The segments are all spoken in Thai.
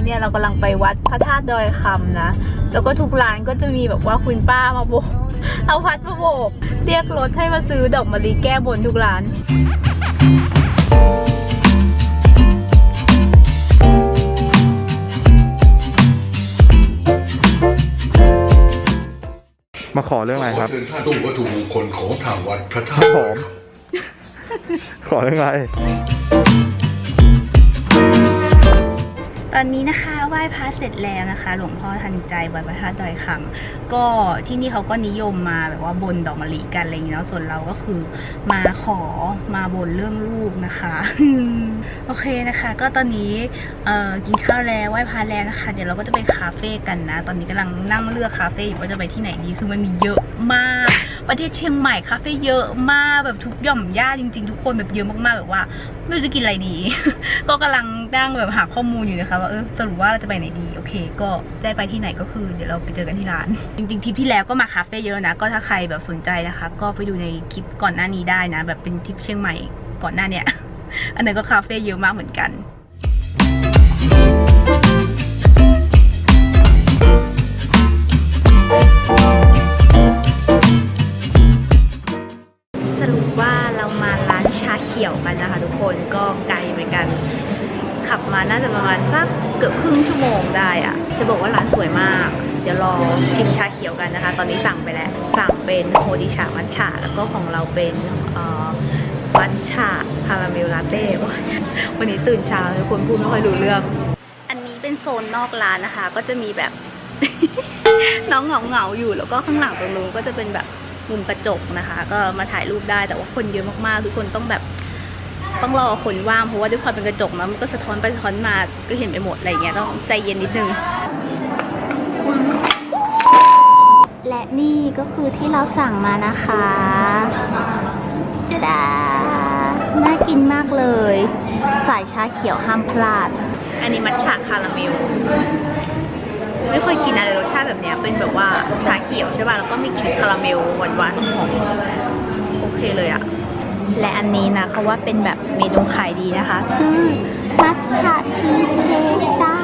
นะคะตอนนี้เนี่ยเรากำลังไปวัดพระธาตุดอยคำนะ แล้วก็ทุกร้านก็จะมีแบบว่าคุณป้ามาโบก เอาพัดมาโบก เรียกรถให้มาซื้อดอกมะลิแก้บนทุกร้านมาขอเรื่องอะไรขคอรับเชิญท่านตู้วัตถุมงคลของทางวัดพระธาครัตุบผมขอเรื่องอะไร ตอนนี้นะคะไหว้พระเสร็จแล้วนะคะ หลวงพ่อทันใจวัดพระธาตุดอยคำก็ที่นี่เขาก็นิยมมาแบบว่าบนดอกมะลิกันอะไรอย่างเงี้ยส่วนเราก็คือมาขอมาบนเรื่องลูกนะคะโอเคนะคะ ก็ตอนนี้เอ่อกินข้าวแล้วไหว้พระแล้วนะคะ เดี๋ยวเราก็จะไปคาเฟ่กันนะ ตอนนี้กำลังนั่งเลือกคาเฟ่อยู่ว่าจะไปที่ไหนดีคือมันมีเยอะมาก ประเทศเชียงใหม่คาเฟ่เยอะมากแบบทุกหย่อมย่าจริง ๆ ทุกคนแบบเยอะมากๆแบบว่า ไม่รู้จะกินอะไรดี ก็กำลังนั่งแบบหาข้อมูลอยู่นะคะว่าเออสรุปว่าเราจะไปไหนดีโอเค ก็ได้ไปที่ไหนก็คือ เดี๋ยวเราไปเจอกันที่ร้าน จริงๆทริปที่แล้วก็มาคาเฟ่เยอะนะก็ถ้าใครแบบสนใจนะคะ ก็ไปดูในคลิปก่อนหน้านี้ได้นะ แบบเป็นทริปเชียงใหม่ก่อนหน้าเนี่ยอันนั้นก็คาเฟ่เยอะมากเหมือนกันานชาเขียวกันนะคะ ทุกคนก็ไกลเหมือนกัน ขับมาน่าจะประมาณสักเกือบครึ่งชั่วโมงได้อะจะบอกว่าร้านสวยมาก เดี๋ยวรอชิมชาเขียวกันนะคะ ตอนนี้สั่งไปแล้ว สั่งเป็นโฮดิชามัทฉะแล้วก็ของเราเป็นมัทฉะคาราเมลลาเต้วันนี้ตื่นเช้าทุกคนพูดไม่ค่อยรู้เรื่อง อันนี้เป็นโซนนอกร้านนะคะ ก็จะมีแบบน้องเหงาเหงาอยู่แล้วก็ข้างหลังตรงนู้นก็จะเป็นแบบมุมกระจกนะคะ ก็มาถ่ายรูปได้แต่ว่าคนเยอะมากๆ ทุกคนต้องแบบ ต้องรอคนว่างเพราะว่าด้วยความเป็นกระจกนะมันก็สะท้อนไปสะท้อนมาก็เห็นไปหมดอะไรเงี้ยต้องใจเย็นนิดนึง และนี่ก็คือที่เราสั่งมานะคะจะดาน่ากินมากเลย สายชาเขียวห้ามพลาด อันนี้มัทฉะคาราเมลไม่เคยกินอะไรรสชาติแบบเนี้ยเป็นแบบว่าชาเขียวใช่ป่ะแล้วก็มีกลิ่นคาราเมลหวานๆหอมๆโอเคเลยอะ และอันนี้นะเขาว่าเป็นแบบเมนูขายดีนะคะคือมัทฉะชีสเค้กจ้า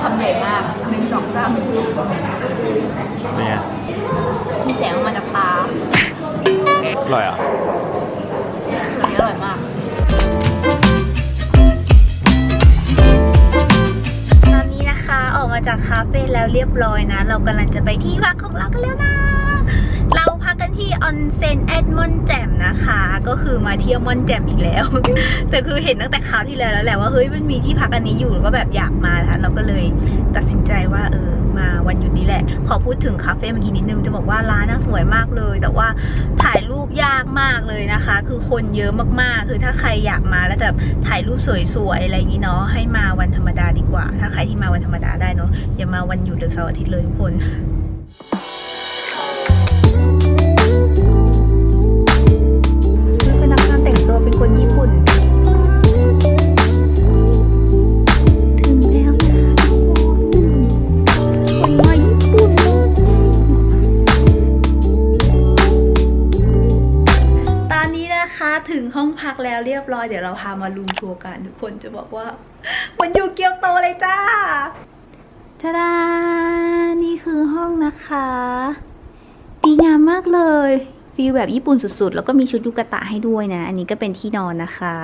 คำใหญ่มากหนึ่งสองสามเป็นไงมีแสงออกมาจากตาอร่อยอะอันนี้อร่อยมาก มาจากคาเฟ่แล้วเรียบร้อยนะ เรากำลังจะไปที่พักของเรากันแล้วนะ ที่ออนเซนแอดมอนแจมนะคะ ก็คือมาเที่ยวมอนแจมอีกแล้ว แต่คือเห็นตั้งแต่คราวที่แล้วแล้วแหละว่าเฮ้ยมันมีที่พักอันนี้อยู่ก็แบบอยากมานะคะเราก็เลยตัดสินใจว่าเออมาวันหยุดนี้แหละ ขอพูดถึงคาเฟ่เมื่อกี้นิดนึงจะบอกว่าร้านน่าสวยมากเลย แต่ว่าถ่ายรูปยากมากเลยนะคะ คือคนเยอะมากๆ คือถ้าใครอยากมาแล้วแบบถ่ายรูปสวยๆอะไรอย่างนี้เนาะให้มาวันธรรมดาดีกว่า ถ้าใครที่มาวันธรรมดาได้เนาะอย่ามาวันหยุดหรือเสาร์อาทิตย์เลยทุกคนพ พักแล้วเรียบร้อยเดี๋ยวเราพามารูมทัวร์กันทุกคนจะบอกว่าเหมือนอยู่เกียวโตเลยจ้าจ้าดานี่คือห้องนะคะดีงามมากเลยฟีลแบบญี่ปุ่นสุดๆ แล้วก็มีชุดยูกะตะให้ด้วยนะ อันนี้ก็เป็นที่นอนนะคะ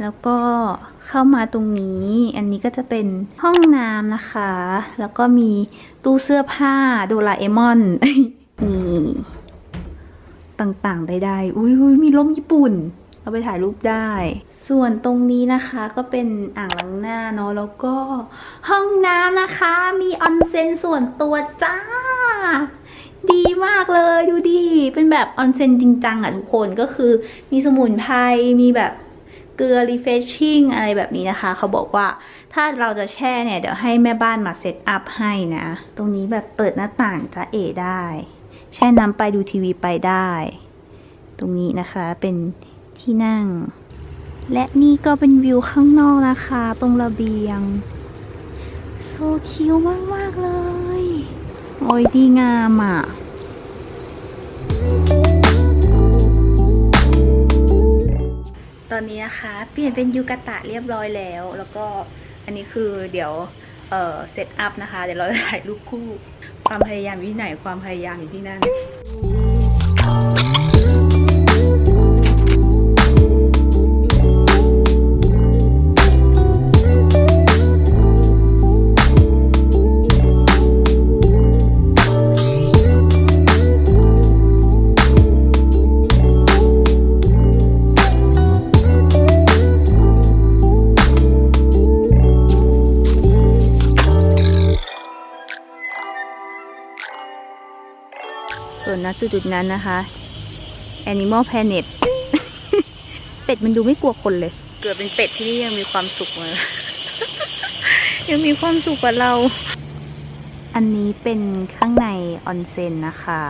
แล้วก็เข้ามาตรงนี้ อันนี้ก็จะเป็นห้องน้ำนะคะ แล้วก็มีตู้เสื้อผ้าโดราเอมอนนี่ต่างๆใดๆอุ้ยอุ้ยมีร่มญี่ปุ่น เอาไปถ่ายรูปได้ ส่วนตรงนี้นะคะก็เป็นอ่างล้างหน้าเนาะแล้วก็ห้องน้ำนะคะ มีออนเซ็นส่วนตัวจ้า ดีมากเลยดูดี เป็นแบบออนเซ็นจริงจังอะทุกคนก็คือมีสมุนไพรมีแบบเกลือรีเฟชชิ่งอะไรแบบนี้นะคะ เขาบอกว่าถ้าเราจะแช่เนี่ย เดี๋ยวให้แม่บ้านมาเซตอัพให้นะ ตรงนี้แบบเปิดหน้าต่างจะเอได้ แช่น้ำไปดูทีวีไปได้ ตรงนี้นะคะเป็น ที่นั่ง และนี่ก็เป็นวิวข้างนอกนะคะ ตรงระเบียง โซคิวมาก ๆ เลย โอ้ยดีงามอะตอนนี้นะคะ เปลี่ยนเป็นยูกะตะเรียบร้อยแล้ว แล้วก็อันนี้คือเดี๋ยวเอ่อเซตอัพนะคะ เดี๋ยวเราจะถ่ายรูปคู่ ความพยายามอยู่ที่ไหนความพยายามอยู่ที่นั่น ส่วนณจุดๆนั้นนะคะ Animal Planet เป็ดมันดูไม่กลัวคนเลย เกิดเป็นเป็ดที่นี่ยังมีความสุขเลยยังมีความสุขกว่าเรา อันนี้เป็นข้างในออนเซ็นนะคะ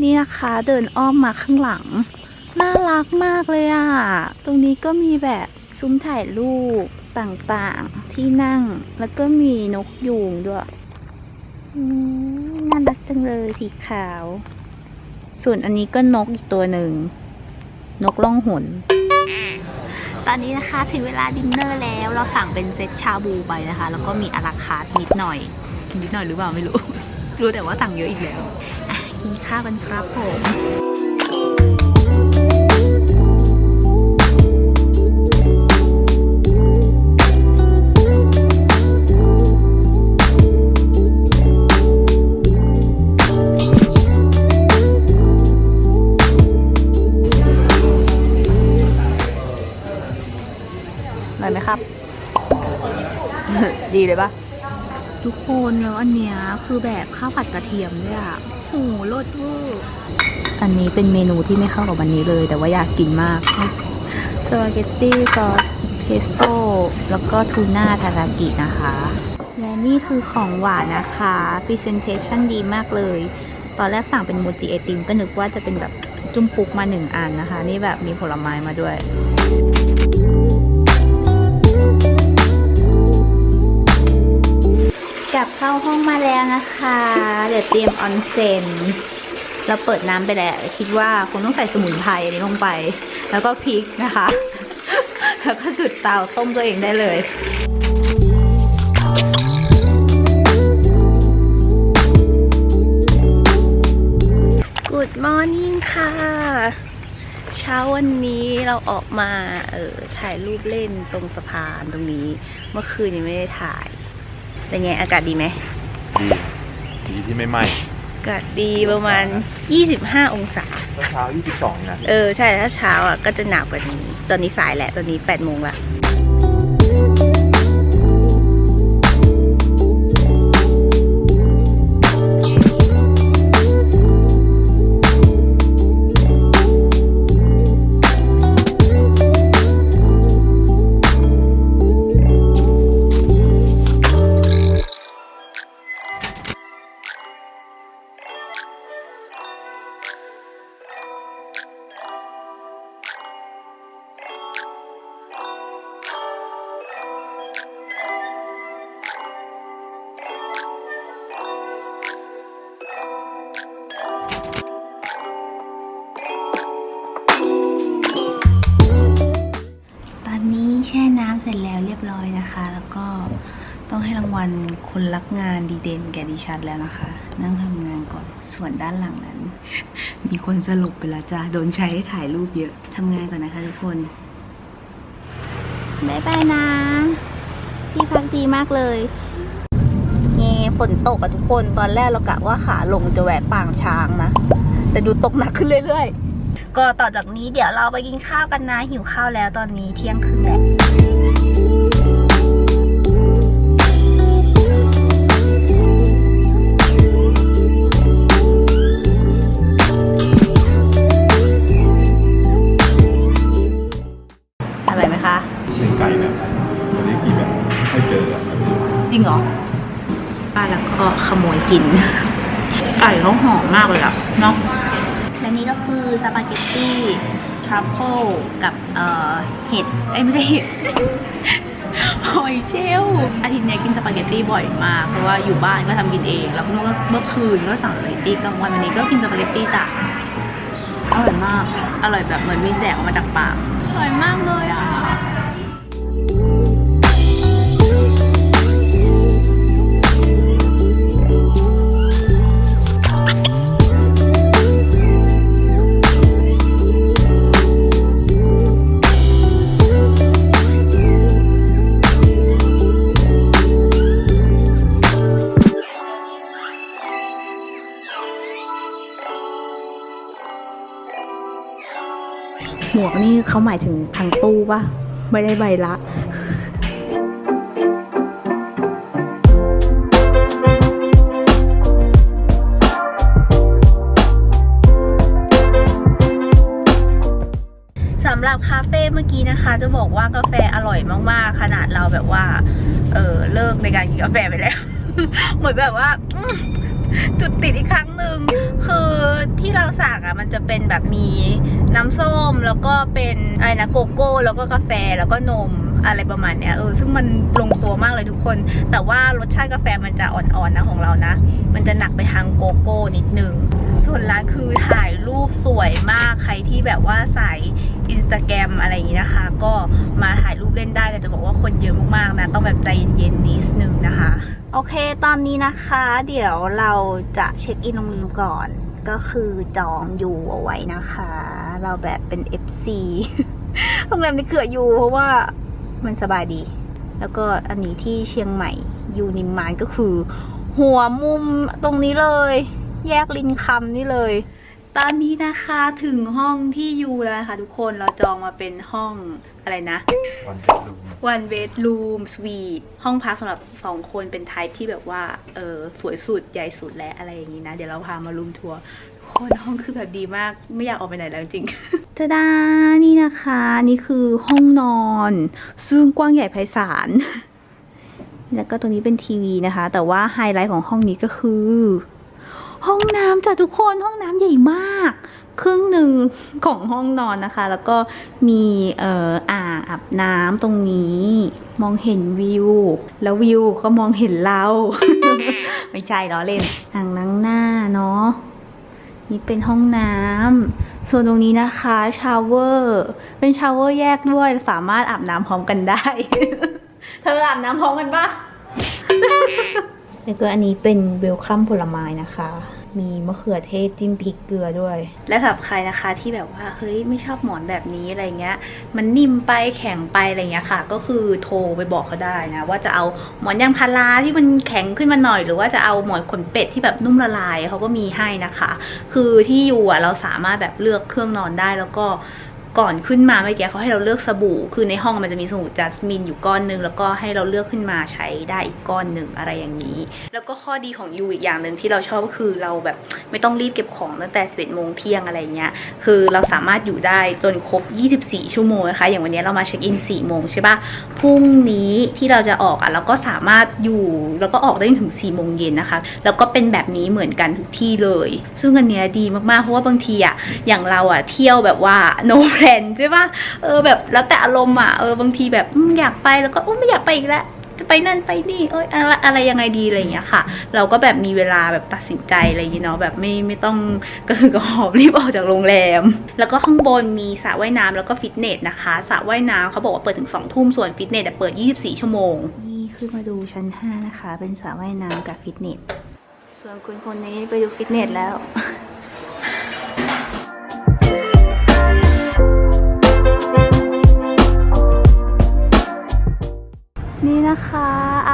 นี่นะคะเดินอ้อมมาข้างหลัง น่ารักมากเลยอะ่ะ ตรงนี้ก็มีแบบซุ้มถ่ายรูปต่างๆที่นั่ง แล้วก็มีนกยูงด้วย อืม น่ารักจังเลยสีขาว ส่วนอันนี้ก็นกอีกตัวหนึ่ง นกล่องหนตอนนี้นะคะถึงเวลาดินเนอร์แล้ว เราสั่งเป็นเซตชาบูไปนะคะ แล้วก็มีอาราคาร์ทนิดหน่อย นิดหน่อยหรือเปล่าไม่รู้ รู้แต่ว่าสั่งเยอะอีกแล้วกินข้าวกันครับผม ดีเลยปะทุกคนแล้วอันเนี้ยคือแบบข้าวผัดกระเทียมด้วยอะโหรสเวอร์อันนี้เป็นเมนูที่ไม่เข้ากับวันนี้เลย แต่ว่าอยากกินมาก สปาเกตตี้ซอสเพสโต้แล้วก็ทูน่าทารากินะคะ และนี่คือของหวานนะคะ Presentation ดีมากเลย ตอนแรกสั่งเป็นโมจิไอติมก็นึกว่าจะเป็นแบบจุ้มปุกมาหนึ่งอันนะคะ นี่แบบมีผลไม้มาด้วย กลับเข้าห้องมาแล้วนะคะ เดี๋ยวเตรียมออนเซนเราเปิดน้ำไปแล้วคิดว่าคงต้องใส่สมุนไพรอันนี้ลงไป แล้วก็พริกนะคะ แล้วก็จุดเตาต้มตัวเองได้เลย Good morning ค่ะ เช้าวันนี้เราออกมาเออถ่ายรูปเล่นตรงสะพานตรงนี้ เมื่อคืนยังไม่ได้ถ่าย เป็นไงอากาศดีไหมดีดีที่ไม่ไหม้อากาศดีประมาณ 25 องศาเช้า22นะ เออ ใช่ถ้าเช้าอะก็จะหนาวกว่านี้ ตอนนี้สายแหละ ตอนนี้ 8 โมงละ กงานดีเด่นแกดิฉันแล้วนะคะ นั่งทำงานก่อนส่วนด้านหลังนั้น มีคนสลบไปแล้วจ้าโดนใช้ให้ถ่ายรูปเยอะทำงานก่อนนะคะทุกคนบายบายนะ ที่พักดีมากเลยเงฝนตกอะทุกคนตอนแรกเรากะว่าขาลงจะแวะปางช้างนะ แต่ดูตกหนักขึ้นเรื่อยๆ ก็ต่อจากนี้เดี๋ยวเราไปกินข้าวกันนะ หิวข้าวแล้วตอนนี้เที่ยงครึ่งแล้ว เห็ดไอ้ไม่ใช่เห็ดหอยเชลลอาทิตย์นี้กินสปาเกตตี้บ่อยมาก เพราะว่าอยู่บ้านก็ทำกินเอง แล้วก็เมื่อเมื่อคืนก็สั่งสปาเกตตี้กลางวันวันนี้ก็กินสปาเกตตี้จ้ะอร่อยมาก อร่อยแบบเหมือนมีแสงออกมาจากปาก อร่อยมากเลยอะ เขาหมายถึงทางตู้ป่ะ ไม่ได้ใบละสำหรับคาเฟ่เมื่อกี้นะคะ จะบอกว่ากาแฟอร่อยมากๆ ขนาดเราแบบว่า เออเลิกในการกินกาแฟไปแล้ว เหมือนแบบว่า จุดติดอีกครั้งหนึ่งคือที่เราสั่งอะมันจะเป็นแบบมีน้ำส้มแล้วก็เป็นอะไรนะโกโก้ แล้วก็กาแฟแล้วก็นมอะไรประมาณเนี้ยเออซึ่งมันลงตัวมากเลยทุกคน แต่ว่ารสชาติกาแฟมันจะอ่อนๆนะของเรานะ มันจะหนักไปทางโกโก้นิดนึง ส่วนร้านคือถ่ายรูปสวยมากใครที่แบบว่าใส่อินสตาแกรมอะไรอย่างนี้นะคะ ก็มาถ่ายรูปเล่นได้แต่จะบอกว่าคนเยอะมากๆนะ ต้องแบบใจเย็นๆนิดนึงนะคะ โอเค ตอนนี้นะคะ เดี๋ยวเราจะเช็คอินโรงแรมก่อน ก็คือจองอยู่เอาไว้นะคะ เราแบบเป็น FC โรงแรมนี้เกืออยู่เพราะว่ามันสบายดี แล้วก็อันนี้ที่เชียงใหม่ยูนิมานก็คือ หัวมุมตรงนี้เลย แยกลินคำนี่เลย ตอนนี้นะคะถึงห้องที่ยูแล้วนะคะทุกคนเราจองมาเป็นห้องอะไรนะ วันเด็กดู one bedroom suite ห้องพักสำหรับสองคนเป็นไทป์ที่แบบว่าเออสวยสุดใหญ่สุดและอะไรอย่างนี้นะ เดี๋ยวเราพามารูมทัวร์ทุกคนห้องคือแบบดีมากไม่อยากออกไปไหนแล้วจริง จะดานี่นะคะ นี่คือห้องนอน ซึ่งกว้างใหญ่ไพศาล แล้วก็ตรงนี้เป็นทีวีนะคะ แต่ว่าไฮไลท์ของห้องนี้ก็คือ ห้องน้ำจ้ะทุกคนห้องน้ำใหญ่มาก ครึ่งหนึ่งของห้องนอนนะคะ แล้วก็มีเอ่ออ่างอาบน้ำตรงนี้ มองเห็นวิว แล้ววิวก็มองเห็นเรา ไม่ใช่ล้อเล่นอ่างล้างหน้าเนาะนี่เป็นห้องน้ำ ส่วนตรงนี้นะคะชาวเวอร์ เป็นชาวเวอร์แยกด้วย สามารถอาบน้ำพร้อมกันได้ เธออาบน้ำพร้อมกันปะ แล้วก็อันนี้เป็นเวลคัมผลไม้นะคะ มีมะเขือเทศจิ้มพริกเกลือด้วย และสำหรับใครนะคะที่แบบว่าเฮ้ยไม่ชอบหมอนแบบนี้อะไรเงี้ย มันนิ่มไปแข็งไปอะไรเงี้ยค่ะ ก็คือโทรไปบอกเขาได้นะ ว่าจะเอาหมอนยางพาราที่มันแข็งขึ้นมาหน่อย หรือว่าจะเอาหมอนขนเป็ดที่แบบนุ่มละลายเขาก็มีให้นะคะ คือที่อยู่อะเราสามารถแบบเลือกเครื่องนอนได้แล้วก็ ก่อนขึ้นมาเมื่อกี้เขาให้เราเลือกสบู่ คือในห้องมันจะมีสบู่จัสมินอยู่ก้อนหนึง แล้วก็ให้เราเลือกขึ้นมาใช้ได้อีกก้อนหนึ่งอะไรอย่างนี้ แล้วก็ข้อดีของยูอีกอย่างหนึ่งที่เราชอบก็คือเราแบบไม่ต้องรีบเก็บของตั้งแต่11โมงเที่ยงอะไรเงี้ย คือเราสามารถอยู่ได้จนครบ 24 ชั่วโมงนะคะ อย่างวันนี้เรามาเช็คอิน 4 โมงใช่ปะพรุ่งนี้ที่เราจะออกอะเราก็สามารถอยู่แล้วก็ออกได้ถึง 4 โมงเย็นนะคะ แล้วก็เป็นแบบนี้เหมือนกันทุกที่เลย ซึ่งอันเนี้ยดีมากๆ เพราะว่าบางทีอะอย่างเราอะเที่ยวแบบว่า no plan ใช่ปะเออแบบแล้วแต่อารมณ์อะเออบางทีแบบอยากไปแล้วก็อุ้ไม่อยากไปอีกแล้วจะไปนั่นไปนี่เอ้ยอะไรอะไรยังไงดีอะไรอย่างเงี้ยค่ะ เราก็แบบมีเวลาแบบตัดสินใจอะไรอย่างเงี้ยเนาะแบบไม่ไม่ต้องกระหือกระหอบรีบออกจากโรงแรม แล้วก็ข้างบนมีสระว่ายน้ำแล้วก็ฟิตเนสนะคะสระว่ายน้ำเขาบอกว่าเปิดถึง2ทุ่มส่วนฟิตเนสเปิด 24 ชั่วโมง นี่ขึ้นมาดูชั้น 5 นะคะ เป็นสระว่ายน้ำกับฟิตเนสส่วนคุณคนนี้ไปดูฟิตเนสแล้ว นี่นะคะ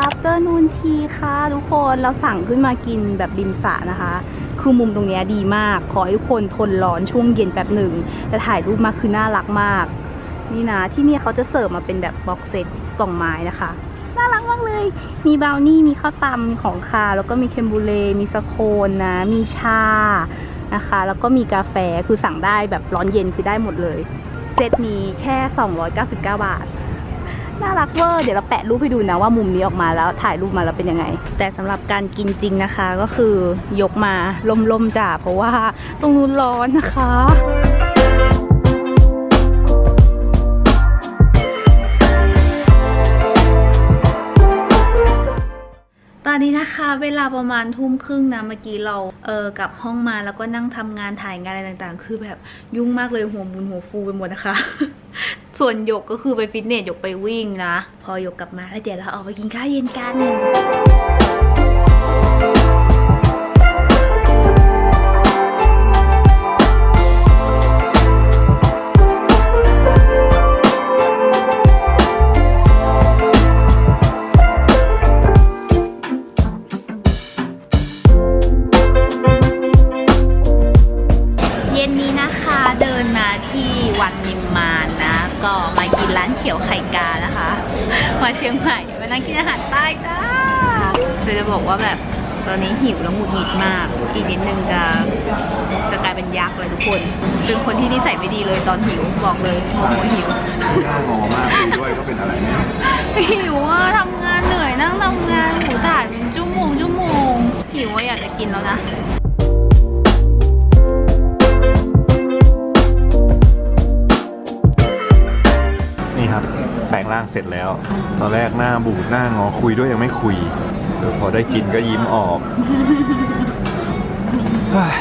afternoon tea ค่ะทุกคนเราสั่งขึ้นมากินแบบริมสระนะคะ คือมุมตรงนี้ดีมาก ขอให้ทุกคนทนร้อนช่วงเย็นแป๊บหนึ่งแต่ถ่ายรูปมาคือน่ารักมาก นี่นะ ที่นี่เขาจะเสิร์ฟมาเป็นแบบบ็อกเซตกล่องไม้นะคะ น่ารักมากเลย มีบราวนี่มีข้าวตำมีของคาแล้วก็มีเคนบูเล มีสโคนนะ มีชานะคะ แล้วก็มีกาแฟคือสั่งได้แบบร้อนเย็นคือได้หมดเลยเซตนี้แค่ 299 บาท น่ารักเวอร์เดี๋ยวเราแปะรูปให้ดูนะว่ามุมนี้ออกมาแล้วถ่ายรูปมาแล้วเป็นยังไง แต่สำหรับการกินจริงนะคะก็คือยกมาล่มๆจ้าเพราะว่าตรงนู้นร้อนนะคะ นะคะ เวลาประมาณทุ่มครึ่งนะเมื่อกี้เราเออกลับห้องมาแล้วก็นั่งทำงานถ่ายงานอะไรต่างๆ คือแบบยุ่งมากเลยหัวมุนหัวฟูไปหมดนะคะ ส่วนหยกก็คือไปฟิตเนสหยกไปวิ่งนะ พอหยกกลับมาแล้วเดี๋ยวเราออกไปกินข้าวเย็นกัน ตอนนี้หิวแล้วหงุดหงิดมาก อีกนิดนึงจะจะกลายเป็นยักษ์เลยทุกคน เป็นคนที่นิสัยไม่ดีเลยตอนหิวบอกเลยโมโหหิวหน้างอมากคุยด้วยก็เป็นอะไรเนี่ยหิวอะทำงานเหนื่อยนั่งทำงานหูถ่ายเป็นชั่วโมงชั่วโมงหิวอะอยากจะกินแล้วนะนี่ครับแปลงร่างเสร็จแล้ว ตอนแรกหน้าบูดหน้างอคุยด้วยยังไม่คุยเออ พอได้กินก็ยิ้มออกเฮ้ย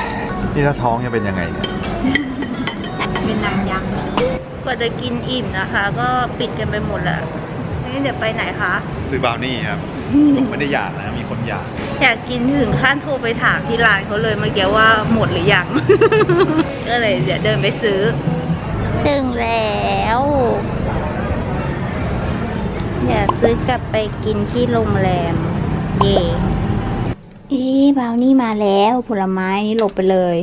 นี่ถ้าท้องจะเป็นยังไงเนี่ย เป็นนางยักษ์กว่าจะกินอิ่มนะคะ ก็ปิดกันไปหมดแล้วนี่เดี๋ยวไปไหนคะ ซื้อบราวนี่ครับผมไม่ได้อยากนะ มีคนอยาก อยากกินถึงขั้นโทรไปถามที่ร้านเขาเลยเมื่อกี้ว่าหมดหรือยัง ก็เลยเดี๋ยวเดินไปซื้อ ถึงแล้วเดี๋ยวซื้อกลับไปกินที่โรงแรม เย่เอ๊ะบาวนี่มาแล้วผลไม้นี่หลบไปเลย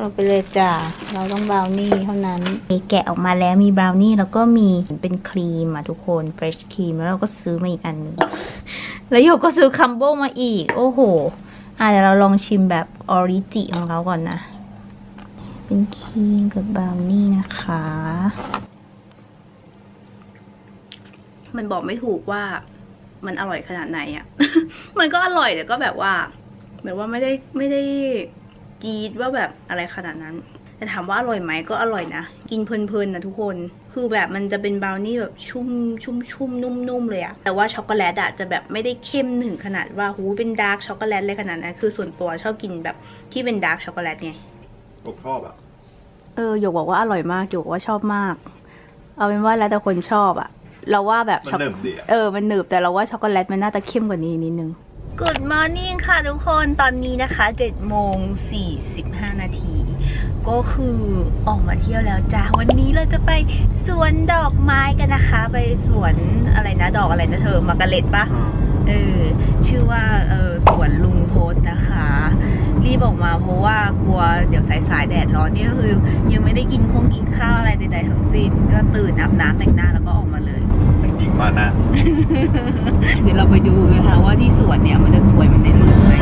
หลบไปเลยจ้ะเราต้องบราวนี่เท่านั้นมีแกะออกมาแล้วมีบราวนี่แล้วก็มีเป็นครีมอะทุกคนเฟรชครีมแล้วเราก็ซื้อมาอีกอันนึงแล้วโยกก็ซื้อคัมโบมาอีก โอ้โห อะเดี๋ยวเราลองชิมแบบออริจิของเขาก่อนนะ เป็นครีมกับบราวนี่นะคะ มันบอกไม่ถูกว่า มันอร่อยขนาดไหนอะมันก็อร่อยแต่ก็แบบว่าเหมือนว่าไม่ได้ไม่ได้กรีดว่าแบบอะไรขนาดนั้น แต่ถามว่าอร่อยไหมก็อร่อยนะ กินเพลินๆนะทุกคน คือแบบมันจะเป็นบราวนี่แบบชุ่มชุ่มชุ่มนุ่มๆเลยอะแต่ว่าช็อกโกแลตอะจะแบบไม่ได้เข้มถึงขนาดว่าหูเป็นดาร์กช็อกโกแลตเลยขนาดนั้น คือส่วนตัวชอบกินแบบที่เป็นดาร์กช็อกโกแลตไงผมชอบอะเออหยกบอกว่าอร่อยมากหยกบอกว่าชอบมาก เอาเป็นว่าแล้วแต่คนชอบอะ เราว่าแบบมันช็อกหนึบดีอะเออมันหนึบแต่เราว่าช็อกโกแลตมันน่าจะเข้มกว่านี้นิดนึง Good morning ค่ะทุกคนตอนนี้นะคะ7โมง45 นาที ก็คือออกมาเที่ยวแล้วจ้าวันนี้เราจะไปสวนดอกไม้กันนะคะ ไปสวนอะไรนะดอกอะไรนะเธอมาร์กาเร็ตปะ เออชื่อว่าเออสวนลุงทศนะคะ รีบออกมาเพราะว่ากลัวเดี๋ยวสายๆแดดร้อนนี่ก็คือ ยังไม่ได้กินคงกินข้าวอะไรใดๆทั้งสิ้น ก็ตื่นอาบน้ำแต่งหน้าแล้วก็ออกมาเลยเป็นหญิงมานะ เดี๋ยวเราไปดูนะคะว่าที่สวนเนี่ยมันจะสวยเหมือนในรูปไหม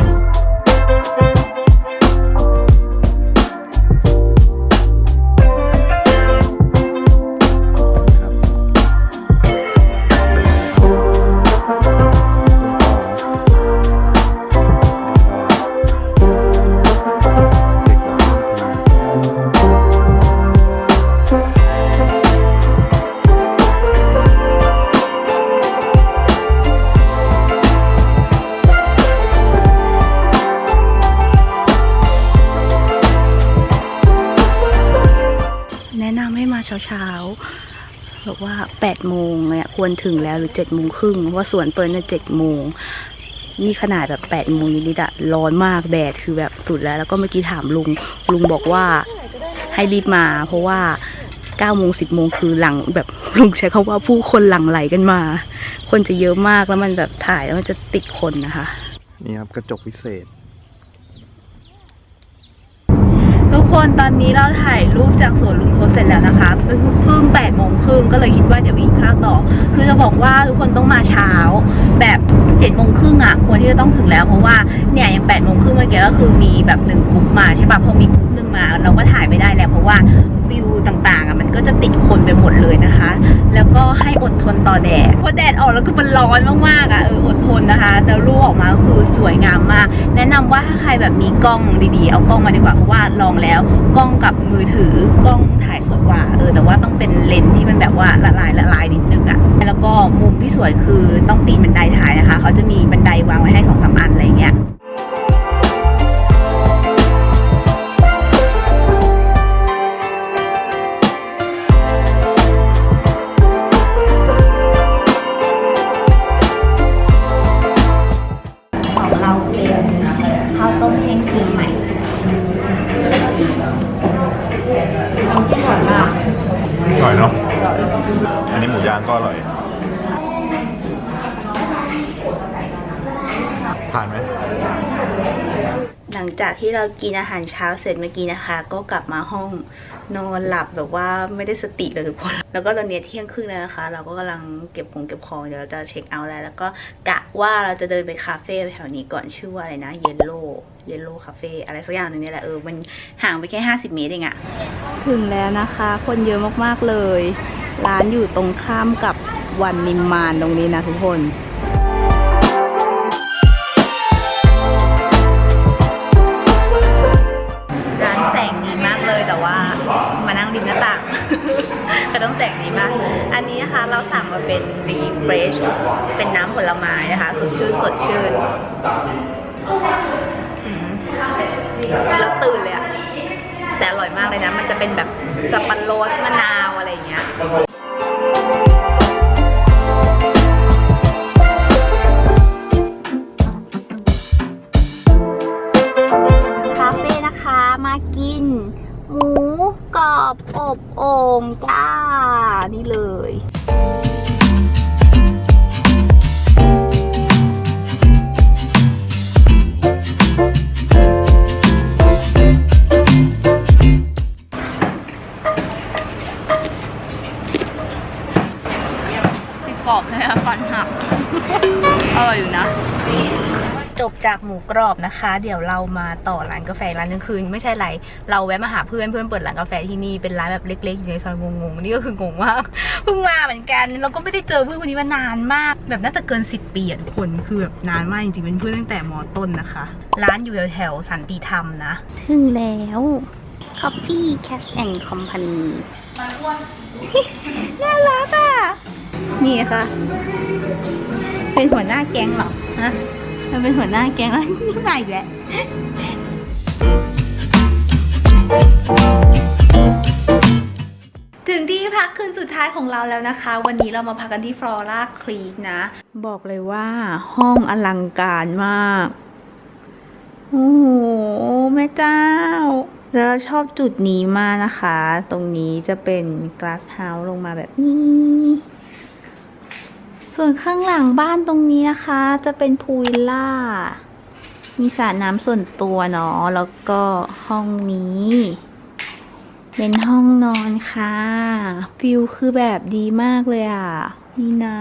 บอกว่า8โมงเนี่ยควรถึงแล้วหรือ7โมงครึ่งเพราะว่าสวนเปิดเนี่ย7โมงนี่ขนาดแบบ8โมงนิดๆอะร้อนมากแดดคือแบบสุดแล้ว แล้วก็เมื่อกี้ถามลุงลุงบอกว่าให้รีบมา เพราะว่า9โมง10โมงคือหลังแบบลุงใช้คำว่าผู้คนหลั่งไหลกันมา คนจะเยอะมากแล้วมันแบบถ่ายแล้วมันจะติดคนนะคะ นี่ครับกระจกพิเศษ คนตอนนี้เราถ่ายรูปจากสวนลุงทศเสร็จแล้วนะคะเพิ่งเพิ่งแปดโมงครึ่งก็เลยคิดว่าเดี๋ยวไปกินข้าวต่อ คือจะบอกว่าทุกคนต้องมาเช้า แบบเจ็ดโมงครึ่งอะควรที่จะต้องถึงแล้วเพราะว่าเนี่ยอย่างแปดโมงครึ่งเมื่อกี้ก็คือมีแบบหนึ่งกลุ่มมาใช่ปะพอมีกลุ่มหนึ่งมา เราก็ถ่ายไม่ได้แล้วเพราะว่า วิวต่างๆอะมันก็จะติดคนไปหมดเลยนะคะ แล้วก็ให้อดทนต่อแดดเพราะแดดออกแล้วคือมันร้อนมากๆอะเอออดทนนะคะแล้วรูปออกมาก็คือสวยงามมาก แนะนำว่าถ้าใครแบบมีกล้องดีๆ เอากล้องมาดีกว่าเพราะว่าลองแล้วกล้องกับมือถือกล้องถ่ายสวยกว่าเออแต่ว่าต้องเป็นเลนส์ที่มันแบบว่าละลายละลายนิดนึงอะแล้วก็มุมที่สวยคือต้องปีนบันไดถ่ายนะคะเขาจะมีบันไดวางไว้ให้สองสามอันอะไรเงี้ย นนี้หมูย่างก็อร่อย ผ่านไหม หลัง จากที่เรากินอาหารเช้าเสร็จเมื่อกี้นะคะ ก็กลับมาห้องนอนหลับแบบว่าไม่ได้สติเลยทุกคน แล้วก็ตอนนี้เที่ยงครึ่งแล้วนะคะ เราก็กำลังเก็บของเก็บของเดี๋ยวเราจะเช็คเอาท์แล้วแล้วก็กะว่าเราจะเดินไปคาเฟ่แถวนี้ก่อนชื่อว่าอะไรนะเยลโล่เยลโล่คาเฟ่อะไรสักอย่างหนึงนี่แหละเออมันห่างไปแค่ 50 เมตรเองอะถึงแล้วนะคะ คนเยอะมากๆเลย ร้านอยู่ตรงข้ามกับวันนิมมานตรงนี้นะทุกคน ก็ต้องแสงดีมากอันนี้นะคะเราสั่งมาเป็นรีเฟรชเป็นน้ำผลไม้นะคะสดชื่นสดชื่นแล้วตื่นเลยอะแต่อร่อยมากเลยนะ มันจะเป็นแบบสับปะรดมะนาวอะไรอย่างเงี้ยคาเฟ่นะคะมากิน หมูกรอบอบโอ่ง นี่เล กหมูกรอบนะคะ เดี๋ยวเรามาต่อร้านกาแฟร้านนึงคืนไม่ใช่ไร เราแวะมาหาเพื่อนเพื่อนเปิดร้านกาแฟที่นี่เป็นร้านแบบเล็กๆอยู่ในซอยงงๆนี่ก็คืองงมากเพิ่งมาเหมือนกันเราก็ไม่ได้เจอเพื่อนคนนี้มานานมาก แบบน่าจะเกิน 10 ปีอะทุกคนคือแบบนานมากจริงๆเป็นเพื่อนตั้งแต่มต้นนะคะ ร้านอยู่แถวๆสันติธรรมนะ ถึงแล้ว Coffee Cat and Company น่ารักอะ นี่ค่ะ เป็นหัวหน้าแก๊งเหรอฮะ มันเป็นหัวหน้าแก๊งแล้วนี่มาอีกแล้วถึงที่พักคืนสุดท้ายของเราแล้วนะคะ วันนี้เรามาพักกันที่ฟลอร่าคลีกนะ บอกเลยว่าห้องอลังการมาก โอ้โห แม่เจ้า แล้วเราชอบจุดนี้มากนะคะ ตรงนี้จะเป็น glass house ลงมาแบบนี้ ส่วนข้างหลังบ้านตรงนี้นะคะ จะเป็นพูลวิลล่า มีสระน้ำส่วนตัวเนาะ แล้วก็ห้องนี้ เป็นห้องนอนค่ะ ฟิลคือแบบดีมากเลยอะ่ะ นี่นะ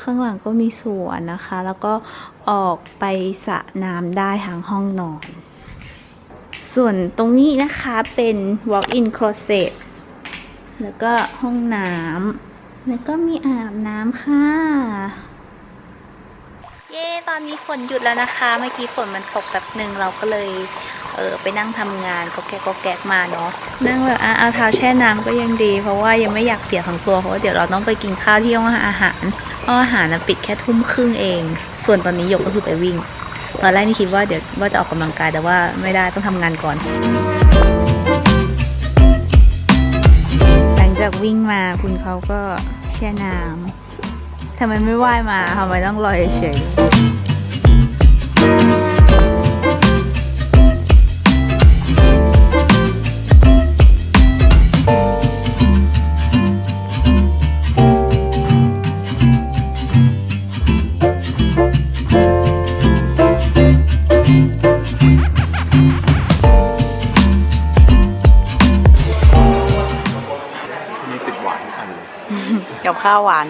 ข้างหลังก็มีสวนนะคะ แล้วก็ออกไปสระน้ำได้ทางห้องนอน ส่วนตรงนี้นะคะเป็น walk-in closet แล้วก็ห้องน้ำ แล้วก็มีอาบน้ำค่ะ เย้ตอนนี้ฝนหยุดแล้วนะคะ เมื่อกี้ฝนมันตกแบบหนึ่งเราก็เลยเออไปนั่งทำงานก็แกก็แกะมาเนาะนั่งแบบอะเอาเท้าแช่น้ำก็ยังดี เพราะว่ายังไม่อยากเปียกทั้งตัวเพราะว่าเดี๋ยวเราต้องไปกินข้าวที่ห้องอาหารห้องอาหารนะปิดแค่ทุ่มครึ่งเอง ส่วนตอนนี้หยกก็คือไปวิ่ง ตอนแรกนี่คิดว่าเดี๋ยวว่าจะออกกำลังกายแต่ว่าไม่ได้ต้องทำงานก่อน จากวิ่งมาคุณเขาก็แช่น้ำทำไมไม่ว่ายมาทำไมต้องลอยเฉย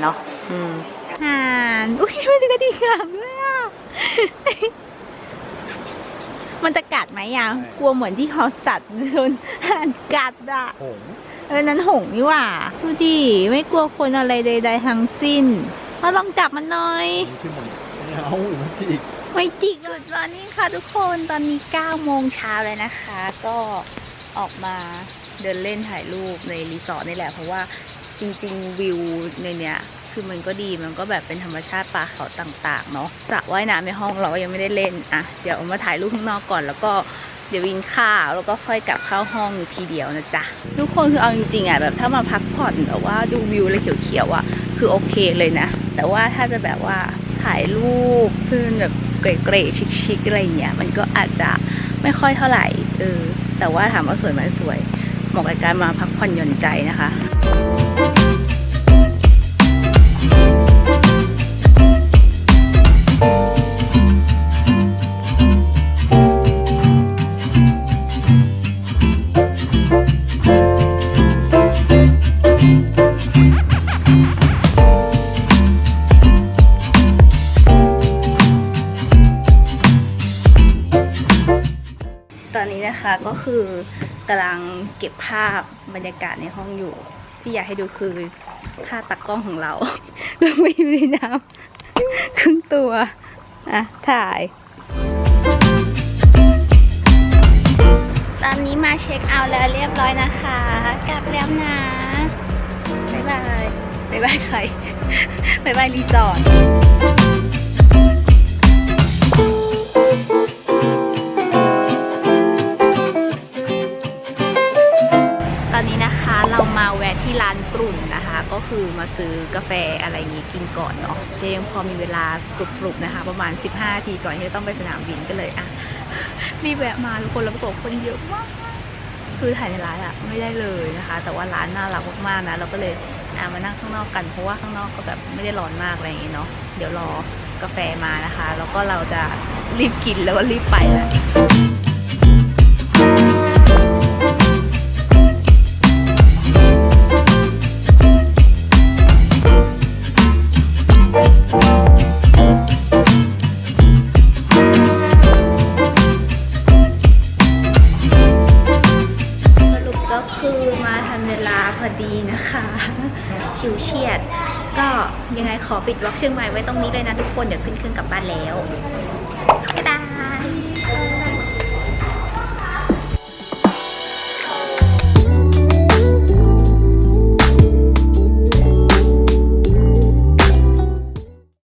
เนาะอืมห่านอุ้ยมันจะกระดิกหลังด้วยอะมันจะกัดไหมอะกลัวเหมือนที่ฮอสตัดโดนห่านกัดอะหงเออนั้นหงส์นี่หว่าดูดิไม่กลัวคนอะไรใด ๆ ทั้งสิ้นมาลองจับมันหน่อยนี่ชื่อมันไม่เอามันจิกไม่จิกเลยตอนนี้ค่ะทุกคนตอนนี้9โมงเช้าเลยนะคะ ก็ออกมาเดินเล่นถ่ายรูปในรีสอร์ทนี่แหละเพราะว่า จริง ๆ วิวในเนี้ยคือมันก็ดีมันก็แบบเป็นธรรมชาติป่าเขาต่าง ๆ เนาะสระว่ายน้ำในห้องเราก็ยังไม่ได้เล่นอะเดี๋ยวเอามาถ่ายรูปข้างนอกก่อนแล้วก็เดี๋ยววินข้าวแล้วก็ค่อยกลับเข้าห้องทีเดียวนะจ๊ะทุกคนคือเอาจริงๆอะแบบถ้ามาพักผ่อนแบบว่าดูวิวอะไรเขียวๆอะคือโอเคเลยนะ แต่ว่าถ้าจะแบบว่าถ่ายรูปเพื่อนแบบเกรๆชิคๆอะไรเงี้ยมันก็อาจจะไม่ค่อยเท่าไหร่เออแต่ว่าถามว่าสวยไหมสวย เหมาะกับการมาพักผ่อนหย่อนใจนะคะ ก็คือกำลังเก็บภาพบรรยากาศในห้องอยู่ ที่อยากให้ดูคือท่าตักกล้องของเราลงไปอยู่ในน้ำครึ่งตัวอะถ่าย ตอนนี้มาเช็คเอาท์แล้วเรียบร้อยนะคะ กลับแล้วนะบ๊ายบายบ๊ายบายใครบ๊ายบายรีสอร์ทานกลุ่มนะคะ ก็คือมาซื้อกาแฟอะไรอย่างนี้กินก่อนเนาะเจยังพอมีเวลากรุบๆนะคะ ประมาณ 15นาทีก่อนที่จะต้องไปสนามบินก็เลยอะรีบแวะมาทุกคนแล้วปรากฏคนเยอะมากคือถ่ายในร้านอะไม่ได้เลยนะคะ แต่ว่าร้านน่ารักมากๆนะเราก็เลยอะมานั่งข้างนอกกันเพราะว่าข้างนอกก็แบบไม่ได้ร้อนมากอะไรอย่างงี้เนาะเดี๋ยวรอกาแฟมานะคะ แล้วก็เราจะรีบกินแล้วก็รีบไปแหละ ชียงใหม่ไว้ตรงนี้เลยนะทุกคน เดี๋ยวขึ้นเครื่องกลับบ้านแล้ว